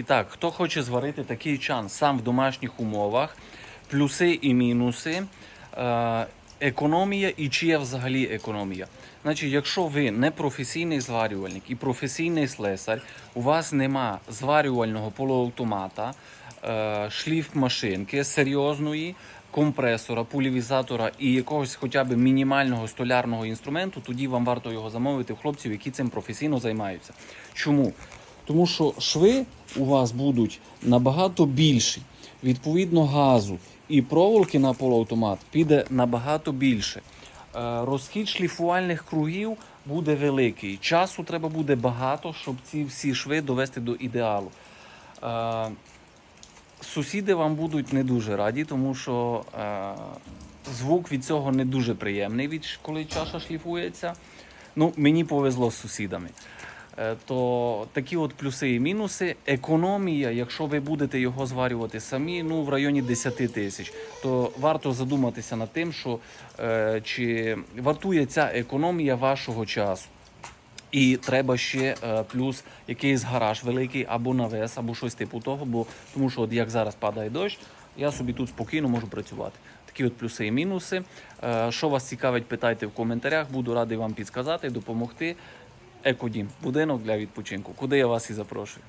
І так, хто хоче зварити такий чан сам в домашніх умовах, плюси і мінуси, е, економія і чи є взагалі економія. Значить, якщо ви не професійний зварювальник і професійний слесар, у вас нема зварювального полуавтомата, е, шліф машинки серйозної, компресора, пулівізатора і якогось хоча б мінімального столярного інструменту, тоді вам варто його замовити в хлопців, які цим професійно займаються. Чому? Тому що шви у вас будуть набагато більші. Відповідно, газу і проволоки на полуавтомат піде набагато більше. Е, Розхід шліфувальних кругів буде великий. Часу треба буде багато, щоб ці всі шви довести до ідеалу. Е, Сусіди вам будуть не дуже раді, тому що е, звук від цього не дуже приємний, коли чаша шліфується. Ну, мені повезло з сусідами. Е, то такі от плюси і мінуси. Економія, якщо ви будете його зварювати самі, ну в районі 10 тисяч, то варто задуматися над тим, що е, чи вартує ця економія вашого часу. І треба ще е, плюс якийсь гараж великий або навес, або щось типу того, бо тому що от як зараз падає дощ, я собі тут спокійно можу працювати. Такі от плюси і мінуси. Е, що вас цікавить, питайте в коментарях. Буду радий вам підсказати, допомогти. Екодім, будинок для відпочинку, куди я вас і запрошую.